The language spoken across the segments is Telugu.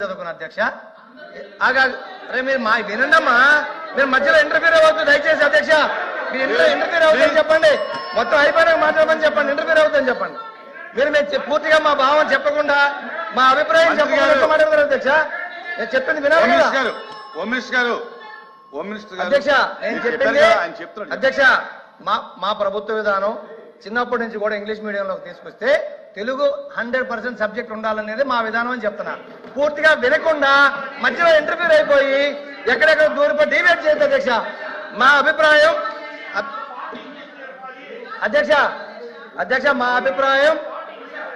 చదువుకున్న అధ్యక్ష? అరే మీరు మా వినండమ్మా. మీరు మధ్యలో ఇంటర్ఫీర్ అవ్వద్దు దయచేసి అధ్యక్ష. మీరు ఇంటర్ ఇంటర్ఫీర్ అవుతుందని చెప్పండి. మొత్తం అయిపోయినాక మాట్లాడమని చెప్పండి. ఇంటర్ఫీర్ అవుతుందని చెప్పండి. మీరు మేము పూర్తిగా మా భావం చెప్పకుండా మా అభిప్రాయం చెప్పకుండా మాట్లాడతారు అధ్యక్ష? నేను చెప్పింది వినాలి గారు హోమ్ మినిస్టర్ గారు హోమ్ మినిస్టర్ గారు. అధ్యక్ష నేను చెప్పింది అధ్యక్ష మా మా ప్రభుత్వ విధానం చిన్నప్పటి నుంచి కూడా ఇంగ్లీష్ మీడియంలోకి తీసుకొస్తే తెలుగు హండ్రెడ్ పర్సెంట్ సబ్జెక్ట్ ఉండాలనేది మా విధానం అని చెప్తున్నా పూర్తిగా వినకుండా మధ్యలో ఇంటర్వ్యూ అయిపోయి ఎక్కడెక్కడ దూరిపోయి డిబేట్ చేయొద్దు అధ్యక్ష మా అభిప్రాయం అధ్యక్ష అధ్యక్ష మా అభిప్రాయం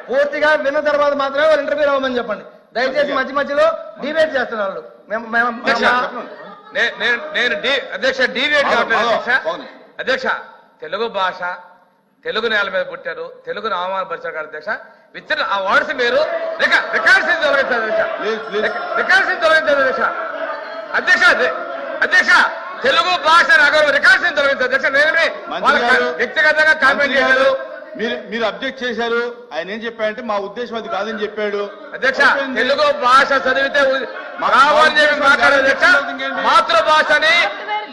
పూర్తిగా విన్న తర్వాత మాత్రమే వాళ్ళు ఇంటర్వ్యూ అవ్వమని చెప్పండి దయచేసి మధ్య మధ్యలో డిబేట్ చేస్తున్నారు వాళ్ళు. నేను అధ్యక్ష బాగుంది. అధ్యక్ష తెలుగు భాష తెలుగు నేల మీద పుట్టారు తెలుగును అవమానపరిచారు కదా అధ్యక్ష విత్ ఆ వర్డ్స్ మీరు రికార్డ్స్. రికార్డ్స్ అధ్యక్ష అధ్యక్ష అధ్యక్ష తెలుగు భాష నగరం రికార్డ్స్ తొలగించారు అధ్యక్ష నేనే వ్యక్తిగతంగా కామెంట్ చేయలేదు మీరు మీరు అబ్జెక్ట్ చేశారు. ఆయన ఏం చెప్పాడంటే మా ఉద్దేశం అది కాదని చెప్పాడు. అధ్యక్ష. తెలుగు భాష చదివితే? మాతృభాషని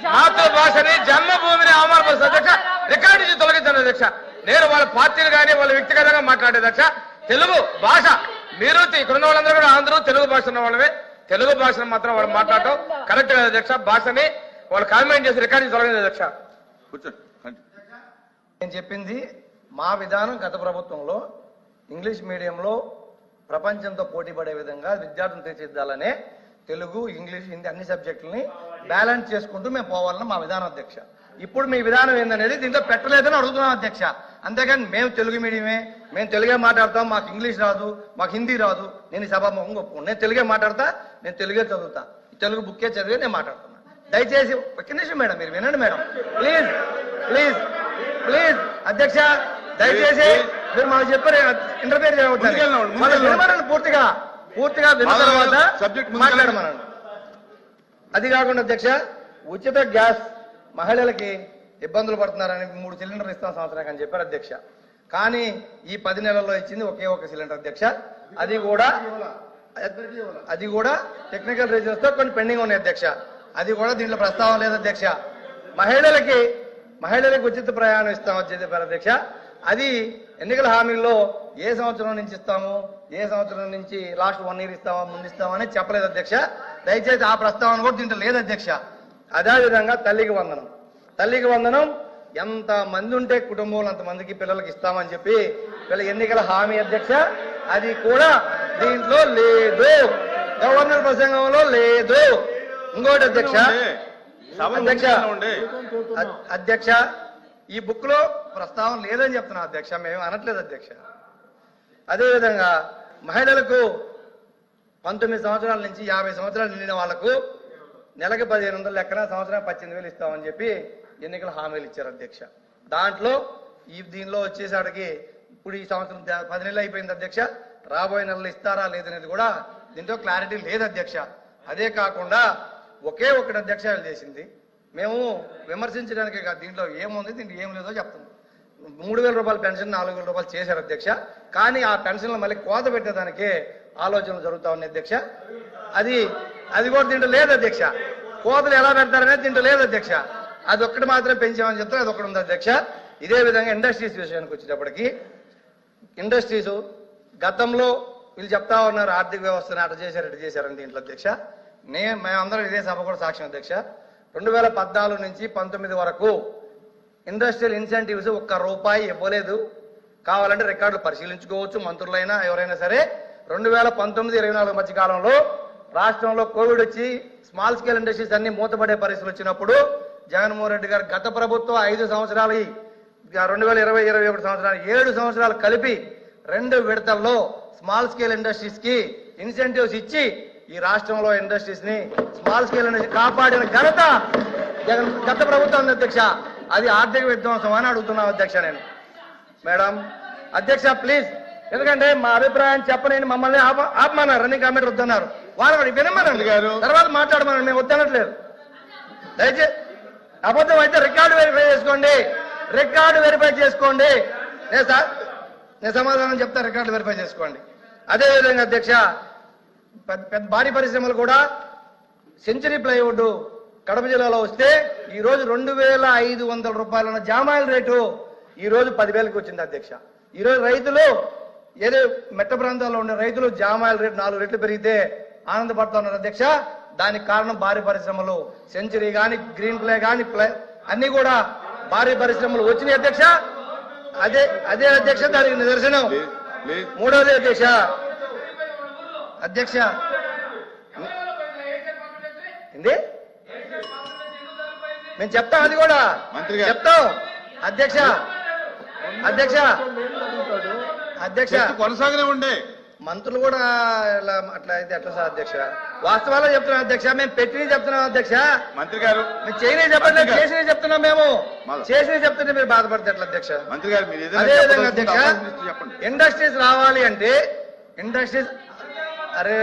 మాతృభాషని జన్మభూమిని అవమానపరుస్తుంది అధ్యక్ష రికార్డు నుంచి తొలగించాను అధ్యక్ష. నేను వాళ్ళ పార్టీలు కానీ వాళ్ళ వ్యక్తిగతంగా మాట్లాడే అధ్యక్ష తెలుగు భాష. మీరు ఇక్కడ ఉన్న వాళ్ళందరూ కూడా అందరూ తెలుగు భాష ఉన్న వాళ్ళమే. తెలుగు భాషను మాత్రం వాళ్ళు మాట్లాడటం కరెక్ట్ కాదు అధ్యక్ష. భాషని వాళ్ళు కామెంట్ చేసి రికార్డు నుంచి తొలగించారు అధ్యక్ష నేను చెప్పింది మా విధానం గత ప్రభుత్వంలో ఇంగ్లీష్ మీడియంలో ప్రపంచంతో పోటీ పడే విధంగా విద్యార్థులు తీర్చిదిద్దాలనే తెలుగు ఇంగ్లీష్ హిందీ అన్ని సబ్జెక్టులని బ్యాలెన్స్ చేసుకుంటూ మేము పోవాలని మా విధానం అధ్యక్ష. ఇప్పుడు మీ విధానం ఏందనేది దీంట్లో పెట్టలేదని అడుగుతున్నాం అధ్యక్ష. అంతేగాని మేము తెలుగు మీడియమే మేము తెలుగే మాట్లాడతాం మాకు ఇంగ్లీష్ రాదు మాకు హిందీ రాదు. నేను ఈ సభాముఖంగా ఒప్పుకోను. నేను తెలుగే మాట్లాడతా నేను తెలుగే చదువుతా. తెలుగు బుక్కే చదివి నేను మాట్లాడుతున్నా. దయచేసి ఒక్క నిమిషం మేడం మీరు వినండి మేడం. Please please please. అధ్యక్ష దయచేసి మీరు మాకు చెప్పారు ముందుకెళ్ళండి. వినమనండి పూర్తిగా పూర్తిగా విన్న తర్వాత సబ్జెక్ట్. మాట్లాడమనండి. అది కాకుండా అధ్యక్ష ఉచిత గ్యాస్ మహిళలకి ఇబ్బందులు పడుతున్నారని మూడు సిలిండర్లు ఇస్తాం సంవత్సరానికి అని చెప్పారు అధ్యక్ష. కానీ ఈ పది నెలల్లో ఇచ్చింది ఒకే ఒక సిలిండర్ అధ్యక్ష. అది కూడా అది కూడా టెక్నికల్ రీజన్స్తో కొన్ని పెండింగ్ ఉన్నాయి అధ్యక్ష. అది కూడా దీంట్లో ప్రస్తావన లేదు అధ్యక్ష. మహిళలకి మహిళలకు ఉచిత ప్రయాణం ఇస్తామని చెప్పారు అధ్యక్ష. అది ఎన్నికల హామీల్లో ఏ సంవత్సరం నుంచి ఇస్తాము ఏ సంవత్సరం నుంచి లాస్ట్ వన్ ఇయర్ ఇస్తామా ముందు ఇస్తామని చెప్పలేదు అధ్యక్ష. దయచేసి ఆ ప్రస్తావన కూడా దీంట్లో లేదు అధ్యక్ష. అదేవిధంగా తల్లికి వందనం. తల్లికి వందనం ఎంత మంది ఉంటే కుటుంబంలో అంత మందికి పిల్లలకి ఇస్తామని చెప్పి వీళ్ళ ఎన్నికల హామీ అధ్యక్ష అది కూడా దీంట్లో లేదు గవర్నర్ ప్రసంగంలో లేదు ఇంకోటి అధ్యక్ష సభ అధ్యక్ష ఉండే. అధ్యక్ష ఈ బుక్లో ప్రస్తావన లేదని చెప్తున్నా అధ్యక్ష మేము అనట్లేదు అధ్యక్ష అదేవిధంగా మహిళలకు పంతొమ్మిది సంవత్సరాల నుంచి యాభై సంవత్సరాలు నిండిన వాళ్ళకు నెలకి పదిహేను వందల లెక్కన సంవత్సరం పద్దెనిమిది వేలు ఇస్తామని చెప్పి ఎన్నికల హామీలు ఇచ్చారు అధ్యక్ష. దాంట్లో ఈ దీనిలో వచ్చేసాడికి ఇప్పుడు ఈ సంవత్సరం పది నెలలు అయిపోయింది అధ్యక్ష. రాబోయే నెలలు ఇస్తారా లేదనేది కూడా దీంట్లో క్లారిటీ లేదు అధ్యక్ష. అదే కాకుండా ఒకే ఒకటి అధ్యక్ష చేసింది. మేము విమర్శించడానికి కాదు దీంట్లో ఏముంది దీంట్లో ఏం లేదో చెప్తుంది మూడు వేల రూపాయల పెన్షన్ నాలుగు వేల రూపాయలు చేశారు అధ్యక్ష. కానీ ఆ పెన్షన్లు మళ్ళీ కోత పెట్టేదానికి ఆలోచనలు జరుగుతా ఉన్నాయి అధ్యక్ష. అది అది కూడా దీంట్లో లేదు అధ్యక్ష. కోతలు ఎలా పెడతారనేది దీంట్లో లేదు అధ్యక్ష. అది ఒక్కటి మాత్రం పెంచామని చెప్తారు అది ఒకటి ఉంది అధ్యక్ష. ఇదే విధంగా ఇండస్ట్రీస్ విషయానికి వచ్చేటప్పటికి ఇండస్ట్రీస్ గతంలో వీళ్ళు చెప్తా ఉన్నారు ఆర్థిక వ్యవస్థను అటు చేశారు ఇటు చేశారని దీంట్లో అధ్యక్ష. నేను మేమందరం ఇదే సభ కూడా సాక్ష్యం అధ్యక్ష. రెండు వేల పద్నాలుగు నుంచి పంతొమ్మిది వరకు ఇండస్ట్రియల్ ఇన్సెంటివ్స్ ఒక్క రూపాయి ఇవ్వలేదు. కావాలంటే రికార్డులు పరిశీలించుకోవచ్చు మంత్రులైనా ఎవరైనా సరే. రెండు వేల పంతొమ్మిది ఇరవై నాలుగు మధ్య కాలంలో రాష్ట్రంలో కోవిడ్ వచ్చి స్మాల్ స్కేల్ ఇండస్ట్రీస్ అన్ని మూతపడే పరిస్థితులు వచ్చినప్పుడు జగన్మోహన్ రెడ్డి గారు గత ప్రభుత్వం ఐదు సంవత్సరాలు ఈ రెండు వేల ఇరవై ఇరవై ఒకటి సంవత్సరాలు ఏడు సంవత్సరాలు కలిపి రెండు విడతల్లో స్మాల్ స్కేల్ ఇండస్ట్రీస్కి ఇన్సెంటివ్స్ ఇచ్చి ఈ రాష్ట్రంలో ఇండస్ట్రీస్ని స్మాల్ స్కేల్ ఇండస్ట్రీ కాపాడిన ఘనత జగన్ గత ప్రభుత్వం అధ్యక్ష. అది ఆర్థిక విధ్వంసం అని అడుగుతున్నాం అధ్యక్ష నేను. మేడం అధ్యక్ష ప్లీజ్ ఎందుకంటే మా అభిప్రాయం చెప్పలేని మమ్మల్ని ఆప ఆపమన్నారు. రన్నింగ్ కమిటీ వద్దన్నారు. వారు మంత్రి గారు. తర్వాత మాట్లాడమన్నారు మేము వద్దనట్లేదు. దయచేసి అబద్ధం అయితే రికార్డు వెరిఫై చేసుకోండి. రికార్డు వెరిఫై చేసుకోండి. నేను సా- నేను సమాధానం చెప్తా రికార్డు వెరిఫై చేసుకోండి. అదేవిధంగా అధ్యక్ష పెద్ద పెద్ద భారీ పరిశ్రమలు కూడా సెంచరీ ప్లైవుడ్ కడప జిల్లాలో వస్తే ఈరోజు రెండు వేల ఐదు వందల రూపాయల ఉన్న జామాయిల రేటు ఈరోజు పదివేలకు వచ్చింది అధ్యక్ష. ఈరోజు రైతులు ఏదో మెట్ట ప్రాంతాల్లో ఉండే రైతులు జామాయిల రేటు నాలుగు రెట్లు పెరిగితే ఆనందపడుతున్నారు అధ్యక్ష. దానికి కారణం భారీ పరిశ్రమలు. సెంచరీ గాని గ్రీన్ ప్లే గాని ప్లే అన్ని కూడా భారీ పరిశ్రమలు. వచ్చినాయి అధ్యక్ష? అదే అదే అధ్యక్ష దానికి నిదర్శనం. మూడోది అధ్యక్ష. అధ్యక్ష. ఏంది? మేము చెప్తాం అది కూడా. మంత్రి గారు. చెప్తాం. అధ్యక్ష. అధ్యక్ష. అధ్యక్ష. కొనసాగనే ఉండే. మంత్రులు కూడా ఇలా అట్లా అయితే ఎట్లా సార్ అధ్యక్ష. వాస్తవాలు చెప్తున్నాం అధ్యక్ష. మేము పెట్టినవి చెప్తున్నాం అధ్యక్ష. మంత్రి గారు మేము చేయని చెప్పండి. చేసినవి చెప్తున్నాం మేము. చేసినవి చెప్తుంటే మీరు బాధపడితే ఎట్లా అధ్యక్ష? మంత్రి గారు మీరు ఏదైనా అదే విధంగా చెప్పదలుచుకుంటే అధ్యక్ష ఇండస్ట్రీస్ రావాలి అంటే ఇండస్ట్రీస్ అరే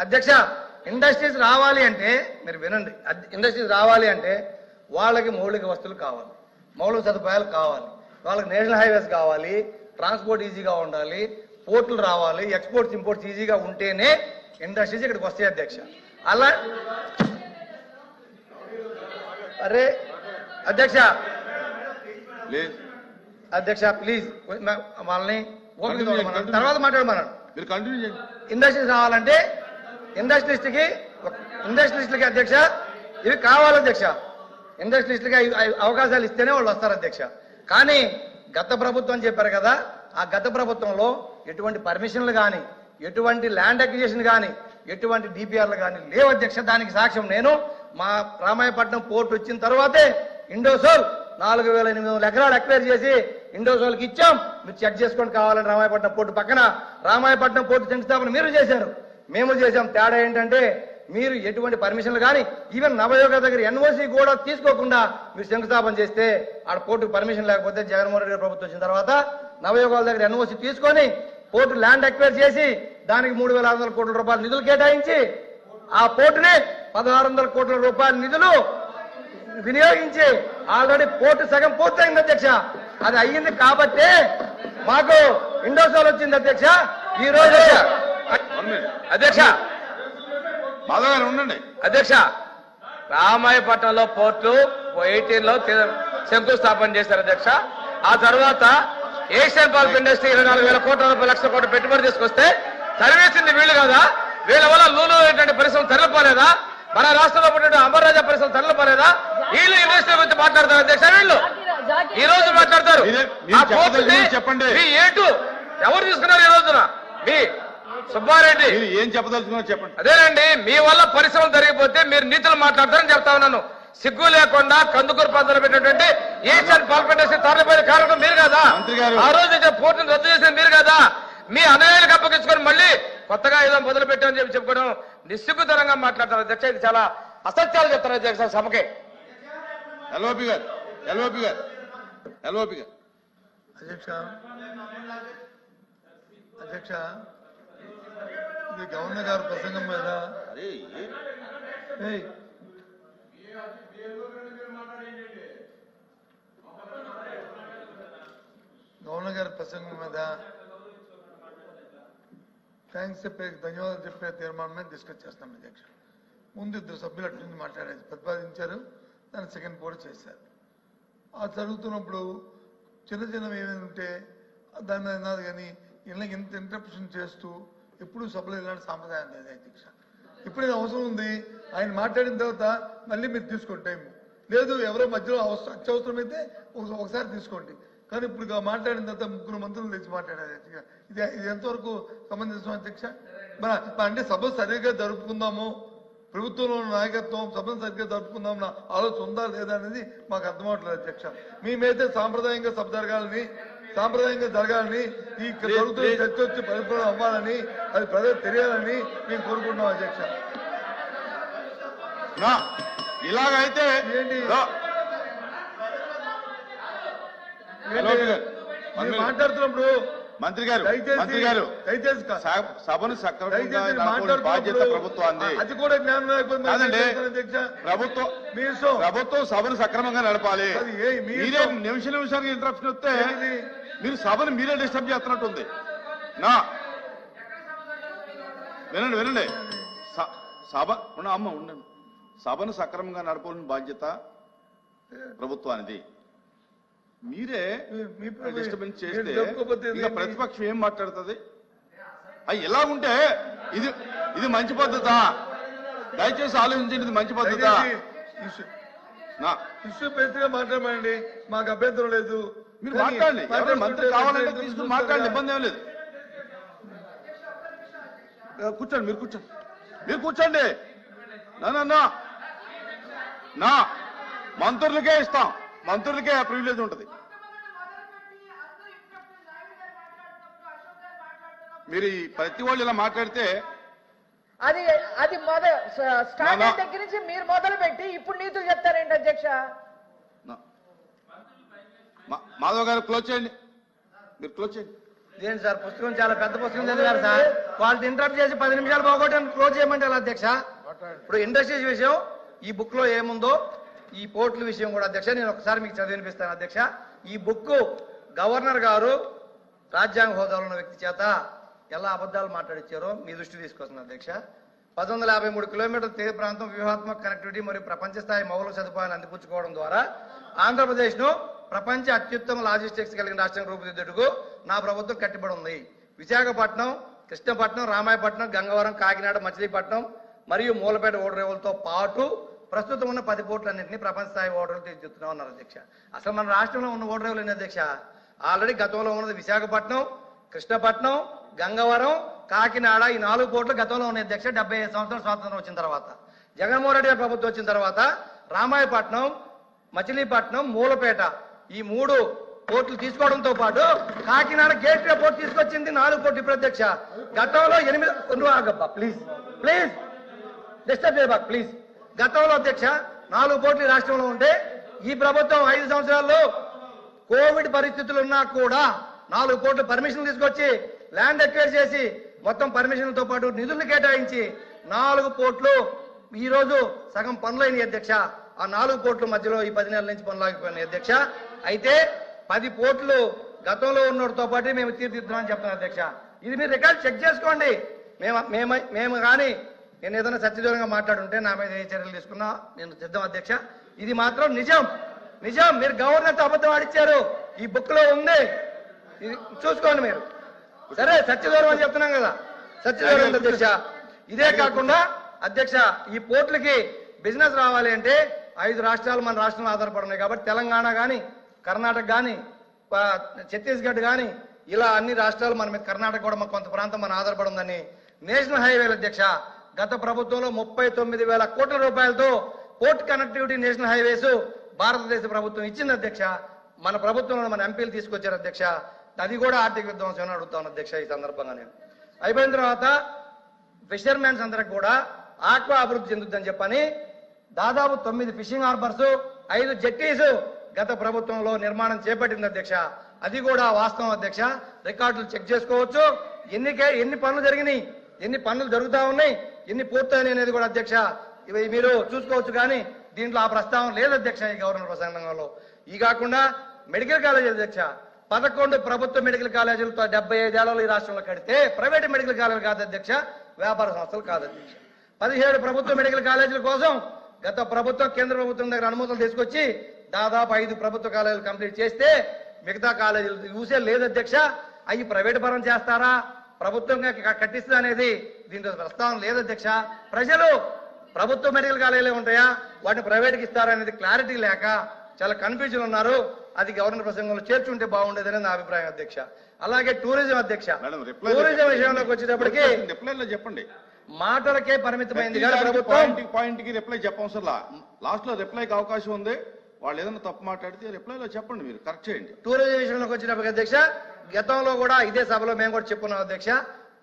అధ్యక్ష ఇండస్ట్రీస్ రావాలి అంటే మీరు వినండి ఇండస్ట్రీస్ రావాలి అంటే వాళ్ళకి మౌలిక వస్తువులు కావాలి. మౌలిక సదుపాయాలు కావాలి. వాళ్ళకి నేషనల్ హైవేస్ కావాలి. ట్రాన్స్పోర్ట్ ఈజీగా ఉండాలి. పోర్టులు రావాలి ఎక్స్పోర్ట్స్ ఇంపోర్ట్స్ ఈజీగా ఉంటేనే ఇండస్ట్రీస్ ఇక్కడికి వస్తాయి అధ్యక్ష. అలా అరే అధ్యక్ష. అధ్యక్ష ప్లీజ్. వాళ్ళని. తర్వాత మాట్లాడమన్నాను ఇండస్ట్రీస్ రావాలంటే ఇండస్ట్రీస్ట్కి ఇండస్ట్రీస్ట్కి అధ్యక్ష ఇవి కావాలి అధ్యక్ష. అవి అవకాశాలు ఇస్తేనే వాళ్ళు వస్తారు అధ్యక్ష. కానీ గత ప్రభుత్వం చెప్పారు కదా ఆ గత ప్రభుత్వంలో ఎటువంటి పర్మిషన్లు కానీ ఎటువంటి ల్యాండ్ అక్విజిషన్ కానీ ఎటువంటి డిపిఆర్లు కానీ లేవు అధ్యక్ష. దానికి సాక్ష్యం నేను. మా రామాయపట్నం పోర్ట్ వచ్చిన తర్వాతే ఇండోసోల్ నాలుగు వేల ఎనిమిది వందల ఎకరాలు అక్వైర్ చేసి ఇండోసోల్కి ఇచ్చాం. మీరు చెక్ చేసుకొని కావాలని రామాయపట్నం పోర్టు పక్కన. రామాయపట్నం పోర్టు శంకుస్థాపన మీరు చేశారు. మేము చేశాం. తేడా ఏంటంటే మీరు ఎటువంటి పర్మిషన్లు కానీ ఈవెన్ నవయోగ దగ్గర ఎన్ఓసి కూడా తీసుకోకుండా మీరు శంకుస్థాపన చేస్తే ఆడ కోర్టుకు పర్మిషన్ లేకపోతే జగన్మోహన్ రెడ్డి ప్రభుత్వం వచ్చిన తర్వాత నవయోగాల దగ్గర ఎన్ఓసి తీసుకొని పోర్టు ల్యాండ్ అక్వైర్ చేసి దానికి మూడు వేల ఆరు వందల కోట్ల రూపాయల నిధులు కేటాయించి ఆ పోర్టుని పదహారు వందల కోట్ల రూపాయల నిధులు వినియోగించి ఆల్రెడీ పోర్టు సగం పూర్తయింది అధ్యక్ష. అది అయ్యింది కాబట్టే మాకు ఇండోసోల్ వచ్చింది అధ్యక్ష. ఈ రోజు అధ్యక్ష. ఉండండి. అధ్యక్ష రామాయపట్నంలో పోర్టు ఎయిటీన్లో శంకుస్థాపన చేశారు అధ్యక్ష. ఆ తర్వాత ఏషియన్ పల్ప్ ఇండస్ట్రీ ఇరవై నాలుగు వేల కోట్ల రూపాయల లక్షల కోట్ల పెట్టుబడి తీసుకొస్తే తరివేసింది వీళ్ళు కదా? వీళ్ళ వల్ల లూలు ఏంటంటే పరిశ్రమ తరలిపోలేదా? మన రాష్ట్రంలో పుట్టిన అమర్ రాజా పరిశ్రమ తరలిపోలేదా? వీళ్ళు ఇండస్ట్రీ గురించి మాట్లాడతారు అధ్యక్ష వీళ్ళు. ఈ రోజు మాట్లాడతారు. చెప్పండి. మీ ఏటు? ఎవరు తీసుకున్నారు ఈ రోజున? మీ సుబ్బారెడ్డి. ఏం చెప్పదలుచుకున్నారో చెప్పండి. అదేనండి మీ వల్ల పరిశ్రమలు జరిగిపోతే మీరు నీతులు మాట్లాడతారని చెప్తా ఉన్నాను. సిగ్గు లేకుండా కందుకూరు ప్రాంతంలో పెట్టినటువంటి ఏషియన్ పల్ప్ ఇండస్ట్రీ తరలిపోయిన కారణం మీరు కదా. మంత్రి గారు. ఆ రోజు పోర్టును రద్దు చేసింది మీరు కదా. మీ అన్నయ్యలకు అప్పగించుకొని మళ్ళీ కొత్తగా ఏదో మొదలు పెట్టామని చెప్పి చెప్పుకోవడం నిస్సిగ్గుతరంగా మాట్లాడతారు. అధ్యక్ష ఇది చాలా అసత్యాలు చెప్తారు అధ్యక్ష సభకి. ఎల్ఓపి గారు ఎల్ఓపి గారు ఎల్ఓపి గారు. అధ్యక్ష అధ్యక్ష ఇది గవర్నర్ గారి ప్రసంగం మీద అరే గవర్నర్ గారి ప్రసంగం మీద థ్యాంక్స్ చెప్పే ధన్యవాదాలు చెప్పే తీర్మానం మీద డిస్కస్ చేస్తాం అధ్యక్ష. ముందు ఇద్దరు సభ్యులు అట్నుంచి మాట్లాడేది ప్రతిపాదించారు. దాన్ని సెకండ్ కూడా చేశారు. ఆ జరుగుతున్నప్పుడు చిన్న చిన్నవి ఏమైనా ఉంటే దాన్ని అన్నది కానీ ఇలా ఇంత ఇంటరప్షన్ చేస్తూ ఎప్పుడు సభలో ఇలాంటి సాంప్రదాయం లేదు అధ్యక్ష. ఇప్పుడు అవసరం ఉంది. ఆయన మాట్లాడిన తర్వాత మళ్ళీ మీరు తీసుకోండి టైం లేదు ఎవరో మధ్యలో అవసరం అత్యవసరమైతే ఒక- ఒకసారి తీసుకోండి. కానీ ఇప్పుడు మాట్లాడిన తర్వాత ముగ్గురు మంత్రులు తెచ్చి మాట్లాడారు. ఇది ఇది ఎంతవరకు సమంజసం అధ్యక్ష? మన అంటే సభ సరిగ్గా జరుపుకుందాము. ప్రభుత్వంలో నాయకత్వం సభను సరిగ్గా జరుపుకుందాం నా ఆలోచన ఉందా లేదా అనేది మాకు అర్థమవట్లేదు అధ్యక్ష. మేమైతే సాంప్రదాయంగా సభ జరగాలని సాంప్రదాయంగా జరగాలని ఈ జరుగుతున్న చర్చ వచ్చి పరిపూర్ణం అవ్వాలని అది ప్రజలు తెలియాలని మేము కోరుకుంటున్నాం అధ్యక్ష. ఇలాగైతే ఏంటి? నా. ఎల్ఓపి గారు వన్ మీరు మినిట్. మాట్లాడుతున్నప్పుడు మంత్రి గారు మంత్రి గారు దయచేసి సభను సక్రమంగా బాధ్యత ప్రభుత్వాన్ని. అది కూడా ప్రభుత్వం ప్రభుత్వం సభను సక్రమంగా నడపాలి. మీరే. నిమిష నిమిషానికి ఇంటరప్షన్ వస్తే? మీరు సభను మీరే డిస్టర్బ్ చేస్తున్నట్టుంది. నా వినండి వినండి. సభ ఉన్న అమ్మ ఉండండి. సభను సక్రమంగా నడపాలని బాధ్యత ప్రభుత్వానిది. మీరే డిస్టర్బెన్స్ చేస్తే? ప్రతిపక్షం ఏం మాట్లాడుతుంది? అయ్యి ఎలా ఉంటే ఇది ఇది మంచి పద్ధతా? దయచేసి ఆలోచించండి ఇది మంచి పద్ధతా? ఇష్యూ- మాట్లాడమండి. మాకు అభ్యంతరం లేదు. మీరు మాట్లాడండి. మంత్రి కావాలంటే తీసుకుని మాట్లాడండి? ఇబ్బంది ఏం లేదు. కూర్చోండి మీరు కూర్చోండి. మీరు కూర్చోండి. నా. మంత్రులకే ఇస్తాం. మంత్రులకే ఆ ప్రివిలేజ్ ఉంటుంది. మీరు ఈ ప్రతి వాళ్ళు ఇలా మాట్లాడితే అది అది మొద స్టార్ట్ దగ్గర నుంచి మీరు మొదలు పెట్టి ఇప్పుడు నీతులు చెప్తారేంటి అధ్యక్ష? మాధవ్ గారు క్లోజ్ చేయండి. మీరు క్లోజ్ చేయండి. ఇదేంటి సార్ పుస్తకం చాలా పెద్ద పుస్తకం చదివారు సార్. వాళ్ళు ఇంటరప్ట్ చేసి పది నిమిషాలు పోగొట్టాను క్లోజ్ చేయమంటే ఎలా అధ్యక్ష ఇప్పుడు ఇండస్ట్రీస్ విషయం ఈ బుక్లో ఏముందో ఈ పోర్టుల విషయం కూడా అధ్యక్ష నేను ఒకసారి మీకు చదివినిపిస్తాను అధ్యక్ష. ఈ బుక్ గవర్నర్ గారు రాజ్యాంగ హోదాలో ఉన్న వ్యక్తి చేత ఎలా అబద్ధాలు మాట్లాడిచ్చారో మీ దృష్టి తీసుకొస్తుంది అధ్యక్ష. పంతొమ్మిది వందల యాభై మూడు కిలోమీటర్ల తీర ప్రాంతం వ్యూహాత్మక కనెక్టివిటీ మరియు ప్రపంచ స్థాయి మౌలిక సదుపాయాలు అందిపుచ్చుకోవడం ద్వారా ఆంధ్రప్రదేశ్ను ప్రపంచ అత్యుత్తమ లాజిస్టిక్స్ కలిగిన రాష్ట్రం రూపుదిద్దుటకు నా ప్రభుత్వం కట్టుబడి ఉంది. విశాఖపట్నం కృష్ణపట్నం రామాయపట్నం గంగవరం కాకినాడ మచిలీపట్నం మరియు మూలపేట ఓడరేవులతో పాటు ప్రస్తుతం ఉన్న పది పోర్టులన్నింటినీ ప్రపంచ స్థాయి ఓటర్లు తీర్చిదిద్దుతున్నాం అన్నారు అధ్యక్ష. అసలు మన రాష్ట్రంలో ఉన్న ఓడరేవులు ఎన్ని అధ్యక్ష? ఆల్రెడీ గతంలో ఉన్నది విశాఖపట్నం కృష్ణపట్నం గంగవరం కాకినాడ ఈ నాలుగు పోర్టులు గతంలో ఉన్న అధ్యక్ష. డెబ్బై ఐదు సంవత్సరాలు స్వాతంత్రం వచ్చిన తర్వాత జగన్మోహన్ రెడ్డి గారి ప్రభుత్వం వచ్చిన తర్వాత రామాయపట్నం మచిలీపట్నం మూలపేట ఈ మూడు పోర్టులు తీసుకోవడంతో పాటు కాకినాడ గేట్ వే పోర్టు తీసుకొచ్చింది నాలుగు పోర్టు ప్రత్యక్ష గతంలో ఎనిమిది నువ్వు ఆగబ్బా ప్లీజ్ ప్లీజ్ డిస్టర్బ్ చేయబా ప్లీజ్ గతంలో అధ్యక్ష నాలుగు కోట్లు రాష్ట్రంలో ఉంటే ఈ ప్రభుత్వం ఐదు సంవత్సరాల్లో కోవిడ్ పరిస్థితులు ఉన్నా కూడా నాలుగు కోట్లు పర్మిషన్ తీసుకొచ్చి ల్యాండ్ ఎక్వైర్ చేసి మొత్తం పర్మిషన్లతో పాటు నిధులు కేటాయించి నాలుగు కోట్లు ఈరోజు సగం పనులైన అధ్యక్ష. ఆ నాలుగు కోట్ల మధ్యలో ఈ పది నెలల నుంచి పనులాగిపోయినాయి అధ్యక్ష. అయితే పది కోట్లు గతంలో ఉన్నోడితో పాటు మేము తీర్చిదిద్దామని చెప్తున్నాం అధ్యక్ష. ఇది మీరు రికార్డ్ చెక్ చేసుకోండి. మేము మేము మేము కానీ నేను ఏదైనా సత్యదూరంగా మాట్లాడుంటే నా మీద ఏ చర్యలు తీసుకున్నా నేను సిద్ధం అధ్యక్ష. ఇది మాత్రం నిజం. నిజం. మీరు గవర్నర్తో అబద్ధం ఆడిచ్చారు. ఈ బుక్లో ఉంది. ఇది చూసుకోండి మీరు. సరే సత్యదూరం అని చెప్తున్నాం కదా. సత్యదూరం అధ్యక్ష. ఇదే కాకుండా అధ్యక్ష ఈ పోర్టులకి బిజినెస్ రావాలి అంటే ఐదు రాష్ట్రాలు మన రాష్ట్రంలో ఆధారపడున్నాయి కాబట్టి తెలంగాణ కానీ కర్ణాటక కానీ ఛత్తీస్గఢ్ కానీ ఇలా అన్ని రాష్ట్రాలు మన మీద కర్ణాటక కూడా కొంత ప్రాంతం మన ఆధారపడి ఉందని నేషనల్ హైవేల అధ్యక్ష గత ప్రభుత్వంలో ముప్పై తొమ్మిది వేల కోట్ల రూపాయలతో పోర్ట్ కనెక్టివిటీ నేషనల్ హైవేస్ భారతదేశ ప్రభుత్వం ఇచ్చింది అధ్యక్ష. మన ప్రభుత్వంలో మన ఎంపీలు తీసుకొచ్చారు అధ్యక్ష. అది కూడా ఆర్థిక విధ్వంసం అడుగుతాను అధ్యక్ష ఈ సందర్భంగా నేను. అయిపోయిన తర్వాత ఫిషర్మెన్స్ అందరికి కూడా ఆక్వా అభివృద్ధి చెందుద్దని చెప్పని దాదాపు తొమ్మిది ఫిషింగ్ హార్బర్స్ ఐదు జెట్టీస్ గత ప్రభుత్వంలో నిర్మాణం చేపట్టింది అధ్యక్ష. అది కూడా వాస్తవం అధ్యక్ష. రికార్డులు చెక్ చేసుకోవచ్చు. ఎన్నికే ఎన్ని పనులు జరిగినాయి ఎన్ని పనులు జరుగుతూ ఉన్నాయి ఎన్ని పూర్తయినాయి అనేది కూడా అధ్యక్ష ఇవి మీరు చూసుకోవచ్చు కానీ దీంట్లో ఆ ప్రస్తావన లేదు అధ్యక్ష ఈ గవర్నర్ ప్రసంగంలో. ఈ కాకుండా మెడికల్ కాలేజ్ అధ్యక్ష పదకొండు ప్రభుత్వ మెడికల్ కాలేజీలతో డెబ్బై ఐదేళ్ళలో ఈ రాష్ట్రంలో కడితే ప్రైవేట్ మెడికల్ కాలేజీలు కాదు అధ్యక్ష వ్యాపార సంస్థలు కాదు అధ్యక్ష. పదిహేడు ప్రభుత్వ మెడికల్ కాలేజీల కోసం గత ప్రభుత్వం కేంద్ర ప్రభుత్వం దగ్గర అనుమతులు తీసుకొచ్చి దాదాపు ఐదు ప్రభుత్వ కాలేజీలు కంప్లీట్ చేస్తే మిగతా కాలేజీలు యూసే లేదు అధ్యక్ష. అవి ప్రైవేట్ పరం చేస్తారా? ప్రభుత్వంగా క- కట్టిస్తా అనేది దీంట్లో ప్రస్తావన లేదు అధ్యక్ష. ప్రజలు ప్రభుత్వ మెడికల్ కాలేజీలే ఉంటాయా? వాటిని ప్రైవేట్కి ఇస్తారా అనేది క్లారిటీ లేక చాలా కన్ఫ్యూజన్ ఉన్నారు. అది గవర్నర్ ప్రసంగంలో చేర్చుంటే బాగుండేదని నా అభిప్రాయం అధ్యక్ష. అలాగే టూరిజం అధ్యక్ష. టూరిజం విషయంలోకి వచ్చేటప్పటికి రిప్లైలో చెప్పండి మాటలకే పరిమితమైంది పాయింట్కి రిప్లై చెప్పవసరం లాస్ట్లో రిప్లైకి అవకాశం ఉంది. వాళ్ళు ఏదైనా తప్పు మాట్లాడితే రిప్లైలో చెప్పండి మీరు కరెక్ట్ చేయండి. టూరిజం విషయంలోకి వచ్చినప్పటికీ అధ్యక్ష గతంలో కూడా ఇదే సభలో మేము కూడా చెప్పున్నాం అధ్యక్ష.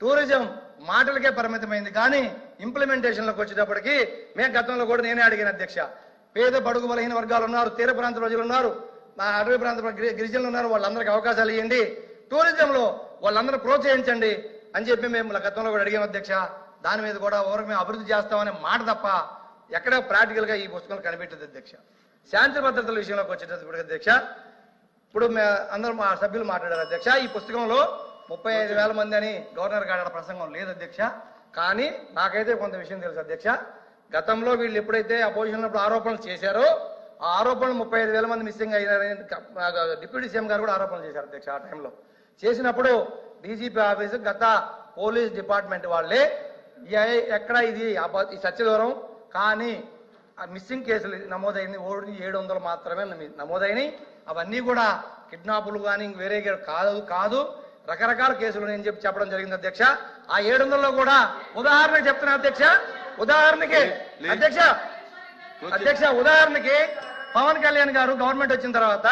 టూరిజం మాటలకే పరిమితమైంది కానీ ఇంప్లిమెంటేషన్లోకి వచ్చేటప్పటికి మేము గతంలో కూడా నేనే అడిగిన అధ్యక్ష. పేద బడుగు బలహీన వర్గాలు ఉన్నారు తీర ప్రాంత ప్రజలు ఉన్నారు మా అటవీ ప్రాంత గిరిజనులు ఉన్నారు వాళ్ళందరికీ అవకాశాలు ఇవ్వండి. టూరిజంలో వాళ్ళందరూ ప్రోత్సహించండి అని చెప్పి మేము గతంలో కూడా అడిగాం అధ్యక్ష. దాని మీద కూడా ఓరకు మేము అభివృద్ధి చేస్తామనే మాట తప్ప ఎక్కడ ప్రాక్టికల్గా ఈ పుస్తకాలు కనిపెట్టదు అధ్యక్ష. శాంతి భద్రతల విషయంలోకి వచ్చేటప్పుడు అధ్యక్ష ఇప్పుడు అందరూ మా సభ్యులు మాట్లాడారు అధ్యక్ష. ఈ పుస్తకంలో ముప్పై ఐదు వేల మంది అని గవర్నర్ గారి ప్రసంగం లేదు అధ్యక్ష. కానీ నాకైతే కొంత విషయం తెలుసు అధ్యక్ష. గతంలో వీళ్ళు ఎప్పుడైతే అపోజిషన్ ఉన్నప్పుడు ఆరోపణలు చేశారో ఆ ఆరోపణలు ముప్పై ఐదు వేల మంది మిస్సింగ్ అయినారని డిప్యూటీ సీఎం గారు కూడా ఆరోపణలు చేశారు అధ్యక్ష ఆ టైంలో. చేసినప్పుడు డీజీపీ ఆఫీసు గత పోలీస్ డిపార్ట్మెంట్ వాళ్ళే ఎక్కడ ఇది సత్యదూరం? కానీ ఆ మిస్సింగ్ కేసులు నమోదైంది ఓడి ఏడు వందలు మాత్రమే నమి- నమోదైనవి అవన్నీ కూడా కిడ్నాపులు కానీ వేరే కాదు కాదు. రకరకాల కేసులు నేను చెప్పి చెప్పడం జరిగింది అధ్యక్ష. ఆ ఏడు వందల్లో కూడా ఉదాహరణకి చెప్తున్నా అధ్యక్ష. ఉదాహరణకి. అధ్యక్ష అధ్యక్ష ఉదాహరణకి పవన్ కళ్యాణ్ గారు గవర్నమెంట్ వచ్చిన తర్వాత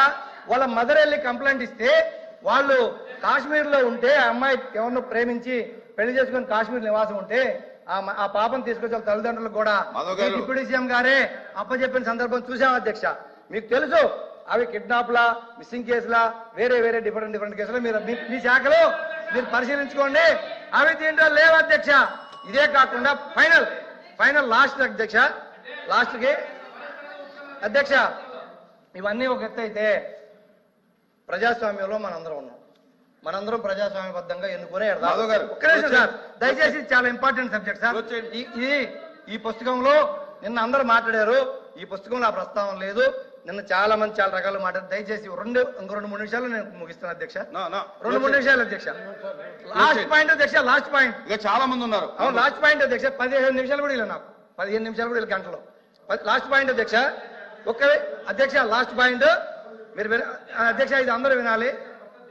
వాళ్ళ మదర్ వెళ్ళి కంప్లైంట్ ఇస్తే వాళ్ళు కాశ్మీర్లో ఉంటే ఆ అమ్మాయి ఎవరినో ప్రేమించి పెళ్ళి చేసుకుని కాశ్మీర్ నివాసం ఉంటే ఆ పాపను తీసుకొచ్చి తల్లిదండ్రులకు కూడా డిప్యూటీ సీఎం గారే అప్పచెప్పిన సందర్భం చూసాం అధ్యక్ష? మీకు తెలుసు అవి కిడ్నాప్లా మిస్సింగ్ కేసులా వేరే వేరే డిఫరెంట్ డిఫరెంట్ కేసులు. మీరు మీ- శాఖలో మీరు పరిశీలించుకోండి. అవి దీంట్లో లేవు అధ్యక్ష. ఇదే కాకుండా ఫైనల్ ఫైనల్ లాస్ట్ అధ్యక్ష. లాస్ట్కి అధ్యక్ష ఇవన్నీ ఒక ఎత్తు అయితే ప్రజాస్వామ్యంలో మనందరం ఉన్నాం. మనందరం ప్రజాస్వామ్యబద్ధంగా ఎన్నుకునే సార్ దయచేసి చాలా ఇంపార్టెంట్ సబ్జెక్ట్ సార్. ఇది ఈ పుస్తకంలో నిన్న అందరూ మాట్లాడారు. ఈ పుస్తకంలో ఆ ప్రస్తావన లేదు. నిన్న చాలా మంది చాలా రకాలు మాట్లాడారు దయచేసి రెండు ఇంకో రెండు మూడు నిమిషాలు నేను ముగిస్తాను అధ్యక్ష. నా, నా. రెండు మూడు నిమిషాలు అధ్యక్ష. లాస్ట్ పాయింట్ అధ్యక్ష లాస్ట్ పాయింట్ ఇంకా చాలా మంది ఉన్నారు. అవును లాస్ట్ పాయింట్ అధ్యక్ష. పదిహేను నిమిషాలు కూడా ఇలా నాకు. పదిహేను నిమిషాలు కూడా ఇలా గంటలో. పది- లాస్ట్ పాయింట్ అధ్యక్ష. ఒక్క అధ్యక్ష లాస్ట్ పాయింట్ మీరు అధ్యక్ష ఇది అందరూ వినాలి.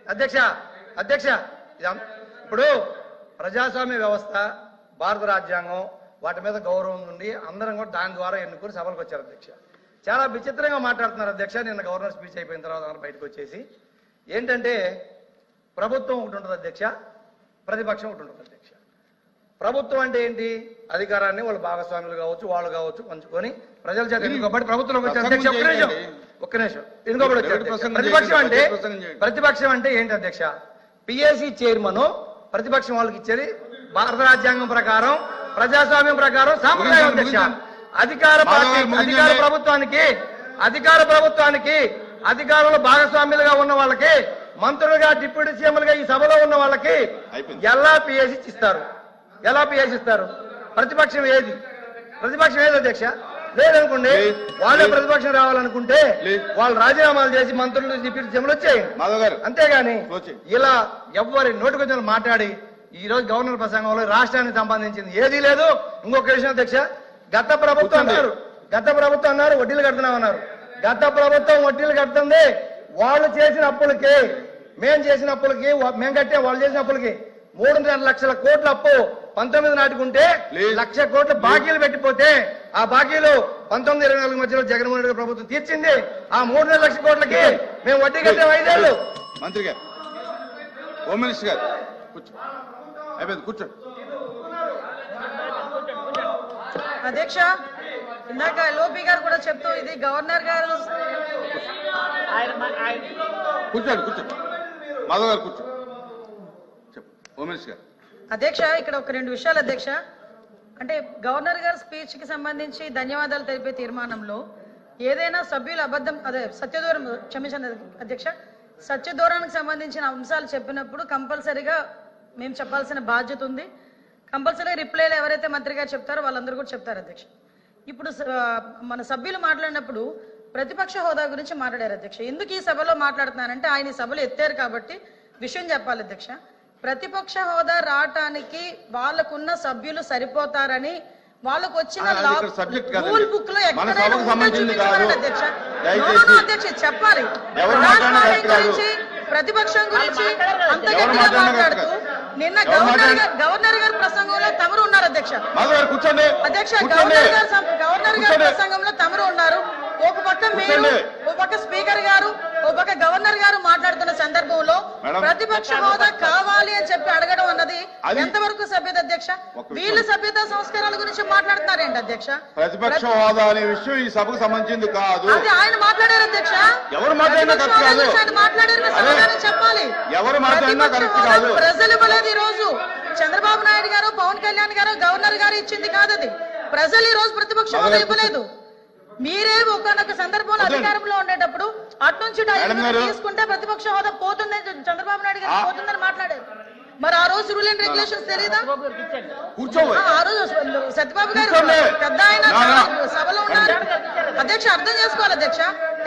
అధ్యక్ష అధ్యక్ష ఇది ఇప్పుడు ప్రజాస్వామ్య వ్యవస్థ భారత రాజ్యాంగం వాటి మీద గౌరవం ఉండి అందరం కూడా దాని ద్వారా ఎన్నుకుని సభలకు వచ్చారు అధ్యక్ష. చాలా విచిత్రంగా మాట్లాడుతున్నారు అధ్యక్ష. నిన్న గవర్నర్ స్పీచ్ అయిపోయిన తర్వాత బయటకు వచ్చేసి. ఏంటంటే ప్రభుత్వం ఒకటి ఉంటుంది అధ్యక్ష. ప్రతిపక్షం ఒకటి ఉంటుంది అధ్యక్ష. ప్రభుత్వం అంటే ఏంటి? అధికారాన్ని వాళ్ళు భాగస్వాములు కావచ్చు వాళ్ళు కావచ్చు పంచుకొని ప్రజల చేత ఎన్నుకోబడి ప్రభుత్వంలోకి వచ్చే అధ్యక్ష. ఒక్క నిమిషం ఒక్క నిమిషం. ఎన్నుకోబడి వచ్చే డెప్యూటీ అధ్యక్ష. ప్రసంగం ప్రతిపక్షం అంటే. ప్రతిపక్షం అంటే ఏంటి అధ్యక్ష? పిఎస్సి చైర్మన్ ప్రతిపక్షం వాళ్ళకి ఇచ్చేది భారత రాజ్యాంగం ప్రకారం ప్రజాస్వామ్యం ప్రకారం సాంప్రదాయం అధ్యక్ష. అధికార పార్టీ. అధికార ప్రభుత్వానికి అధికార ప్రభుత్వానికి అధికారంలో భాగస్వామ్యులుగా ఉన్న వాళ్ళకి మంత్రులుగా డిప్యూటీ సీఎంలుగా ఈ సభలో ఉన్న వాళ్ళకి. ఎలా పిఎసి ఇస్తారు ఎలా పిఎసి ఇస్తారు ప్రతిపక్షం ఏది ప్రతిపక్షం ఏది అధ్యక్ష లేదనుకోండి లేదు. వాళ్ళే. ప్రతిపక్షం రావాలనుకుంటే. వాళ్ళు రాజీనామాలు చేసి మంత్రులు డిప్యూటీ సీఎంలు వచ్చేయండి అంతేగాని. ఇలా ఎవ్వరి నోటికొచ్చిన మాట్లాడి ఈ రోజు గవర్నర్ ప్రసంగంలో రాష్ట్రానికి సంబంధించింది ఏదీ లేదు ఇంకొక విషయం అధ్యక్ష గత ప్రభుత్వం గత ప్రభుత్వం అన్నారు వడ్డీలు కడుతున్నామన్నారు గత ప్రభుత్వం వడ్డీలు కడుతుంది వాళ్ళు చేసిన అప్పులకి మేం చేసిన అప్పులకి వా- మేం కట్టే వాళ్ళు చేసిన అప్పులకి మూడున్నర లక్షల కోట్ల అప్పు పంతొమ్మిది నాటికి ఉంటే లేదు. లక్ష కోట్ల బాకీలు పెట్టిపోతే ఆ బాకీలు పంతొమ్మిది ఇరవై నాలుగు మధ్యలో జగన్మోహన్ రెడ్డి గారి ప్రభుత్వం తీర్చింది. ఆ మూడున్నర లక్షల కోట్లకి మేము వడ్డీ కట్టాం ఐదేళ్ళు. మంత్రి గారు హోమ్ మినిస్టర్ గారు కూర్చో. అయిపోయింది కూర్చోండి. అధ్యక్ష. ఇందాక లోపి గారు కూడా చెప్తూ ఇది గవర్నర్ గారు కూర్చోండి కూర్చోండి. మాధవ్ గారు కూర్చో అధ్యక్ష ఇక్కడ ఒక రెండు విషయాలు అధ్యక్ష. అంటే గవర్నర్ గారి స్పీచ్కి సంబంధించి ధన్యవాదాలు తెలిపే తీర్మానంలో ఏదైనా సభ్యులు అబద్ధం అదే సత్యదూరం క్షమించండి అధ్యక్ష. సత్యదూరానికి సంబంధించిన అంశాలు చెప్పినప్పుడు కంపల్సరీగా మేము చెప్పాల్సిన బాధ్యత ఉంది. కంపల్సరీ రిప్లైలు ఎవరైతే మంత్రి గారు చెప్తారో వాళ్ళందరూ కూడా చెప్తారు అధ్యక్ష. ఇప్పుడు మన సభ్యులు మాట్లాడినప్పుడు ప్రతిపక్ష హోదా గురించి మాట్లాడారు అధ్యక్ష ఎందుకు ఈ సభలో మాట్లాడుతున్నానంటే ఆయన ఈ సభలో ఎత్తారు కాబట్టి విషయం చెప్పాలి అధ్యక్ష ప్రతిపక్ష హోదా రావటానికి వాళ్ళకున్న సభ్యులు సరిపోతారని వాళ్ళకు వచ్చిన. రూల్ బుక్లో. అధ్యక్ష చెప్పాలి. గురించి ప్రతిపక్షం గురించి అంత ఎవరు గట్టిగా మాట్లాడినా మాట్లాడుతూ నిన్న గవర్నర్ గారు గవర్నర్ గారి ప్రసంగంలో అధ్యక్ష. కూర్చోండి. అధ్యక్ష గవర్నర్ గారు. ప్రసంగంలో తమరు ఉన్నారు. ఒక పక్క మీరు. ఒక పక్క స్పీకర్ గారు ఒక పక్క గవర్నర్ గారు మాట్లాడుతున్న సందర్భంలో. ప్రతిపక్ష హోదా కావాలి అని చెప్పి అడగడం అన్నది అది- ఎంతవరకు సభ్యత అధ్యక్ష. వీళ్ళు సభ్యత సంస్కారాల గురించి మాట్లాడుతున్నారేంటి అధ్యక్ష ప్రతిపక్ష ప్రతి- హోదా అనే విషయం ఈ సభకు సంబంధించింది కాదు అది ఆయన మాట్లాడారు అధ్యక్ష ఎవరు మాట్లాడారు చెప్పాలి ఎవరు మాట్లాడినా కరెక్ట్ కాదు. ప్రజలు ఇవ్వలేదు ఈ రోజు చంద్రబాబు నాయుడు గారు పవన్ కళ్యాణ్ గారు గవర్నర్ గారు ఇచ్చింది కాదు అది ప్రజలు ఈ రోజు ప్రతిపక్ష హోదా. ఇవ్వలేదు మీరే ఒకనొక సందర్భంలో. అధికారంలో ఉండేటప్పుడు అటు నుంచి ఇటు మేడం ఐదుగురు గారు. తీసుకుంటే ప్రతిపక్ష హోదా పోతుందని చంద్రబాబు నాయుడు గారు. పోతుందని మాట్లాడారు మరి ఆ రోజు రూల్ అండ్ రెగ్యులేషన్స్ తెలీదా కూర్చోవాలి ఆ, రోజు సత్యబాబు గారు. పెద్ద ఆయన. సభలో ఉన్నారు అధ్యక్ష అర్థం చేసుకోవాలి అధ్యక్ష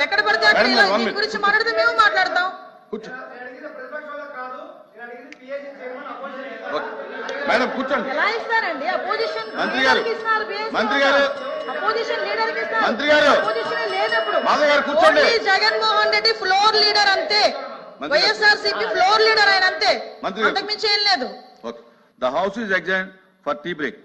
ఎక్కడ పడితే అక్కడ దీని. గురించి మాట్లాడితే మేము మాట్లాడతాం. మేడం కూర్చోండి ఎలా ఇస్తారండి అపోజిషన్ మంత్రి గారు. మంత్రి గారు. మంత్రి గారు. కూర్చోండి. జగన్మోహన్ రెడ్డి ఫ్లోర్ లీడర్ అంతే. వైఎస్ఆర్ సిపి ఫ్లోర్ లీడర్ ఆయన అంతే. అంతకు మించి ఏం లేదు ద హౌస్ ఈజ్ ఎగ్జైన్ ఫర్ టీ బ్రేక్